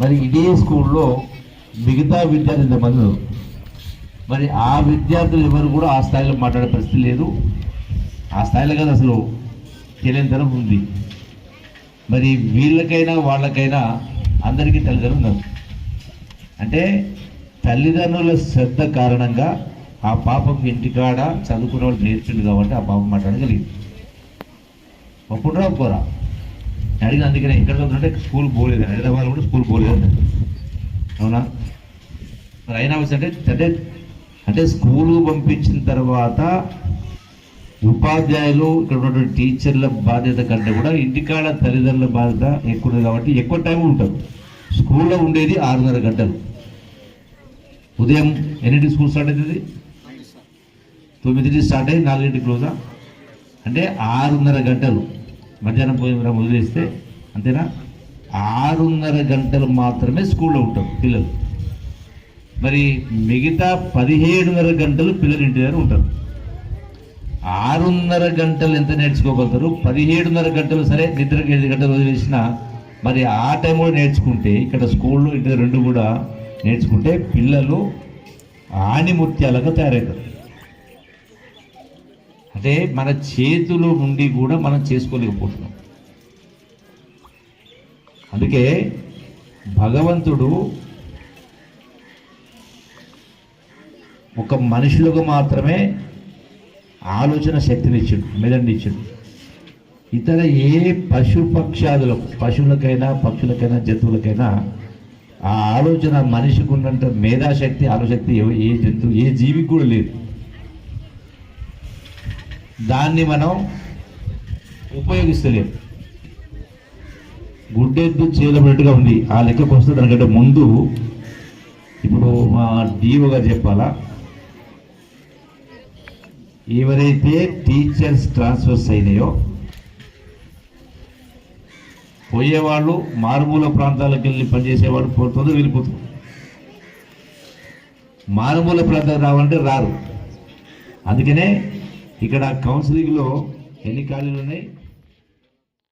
మరి ఇదే స్కూల్లో మిగతా విద్యార్థులు ఇంతమంది ఉన్నారు. మరి ఆ విద్యార్థులు ఎవరు కూడా ఆ స్థాయిలో మాట్లాడే పరిస్థితి లేదు. ఆ స్థాయిలో కదా అసలు తెలియనితనం ఉంది. మరి వీళ్ళకైనా వాళ్ళకైనా అందరికీ తల్లిదండ్రులు అంటే తల్లిదండ్రుల శ్రద్ధ కారణంగా ఆ పాపకు ఇంటికాడ చదువుకున్న వాళ్ళు నేర్చుండు కాబట్టి ఆ పాప మాట్లాడగలిగింది ఒప్పుడురా రా పోరా అడిగిన అందుకనే ఎక్కడ చదువుతుంటే స్కూల్ పోలేదు హైదరాబాద్ కూడా స్కూల్ పోలేదు అవునా? మరి అయినా అంటే అంటే అంటే స్కూలు పంపించిన తర్వాత ఉపాధ్యాయులు ఇక్కడ ఉన్నటువంటి టీచర్ల బాధ్యత కంటే కూడా ఇంటికాడ తల్లిదండ్రుల బాధ్యత ఎక్కువ ఉంది కాబట్టి ఎక్కువ టైం ఉంటారు స్కూల్లో ఉండేది ఆరున్నర గంటలు. ఉదయం ఎన్నింటి స్కూల్ స్టార్ట్ అవుతుంది? తొమ్మిదింటికి స్టార్ట్ అయ్యి నాలుగింటికి క్లోజా అంటే ఆరున్నర గంటలు. మధ్యాహ్నం పోయిన వదిలేస్తే అంతేనా? ఆరున్నర గంటలు మాత్రమే స్కూల్లో ఉంటారు పిల్లలు. మరి మిగతా పదిహేడున్నర గంటలు పిల్లలు ఇంటి దగ్గర ఉంటారు. ఆరున్నర గంటలు ఎంత నేర్చుకోగలుగుతారు? పదిహేడున్నర గంటలు సరే నిద్రకి ఐదు గంటలు వదిలేసిన మరి ఆ టైం కూడా నేర్చుకుంటే ఇక్కడ స్కూల్లో ఇంటి దగ్గర రెండు కూడా నేర్చుకుంటే పిల్లలు ఆణిముత్యాలుగా తయారవుతారు. అంటే మన చేతులు నుండి కూడా మనం చేసుకోలేకపోతున్నాం. అందుకే భగవంతుడు ఒక మనుషులకు మాత్రమే ఆలోచన శక్తిని ఇచ్చాడు మెదడిని ఇతర ఏ పశు పక్షాదులకు పశువులకైనా పక్షులకైనా జంతువులకైనా ఆ ఆలోచన మనిషికి ఉన్నంత మేధాశక్తి ఆలోశక్తి ఏ జంతువు ఏ జీవికి కూడా లేదు. దాన్ని మనం ఉపయోగిస్తలేం. గుడ్డెద్దు చేయబడినట్టుగా ఉంది. ఆ లెక్కకు వస్తే దానికంటే ముందు ఇప్పుడు మా డీఓగా చెప్పాలా? ఎవరైతే టీచర్స్ ట్రాన్స్ఫర్స్ అయినాయో పోయేవాళ్ళు మారుమూల ప్రాంతాలకు వెళ్ళి పనిచేసేవాళ్ళు పోతుందో వెళ్ళిపోతుంది మారుమూల ప్రాంతాలకు రావాలంటే రారు. అందుకనే ఇక్కడ కౌన్సిలింగ్లో ఎన్ని ఖాళీలు ఉన్నాయి?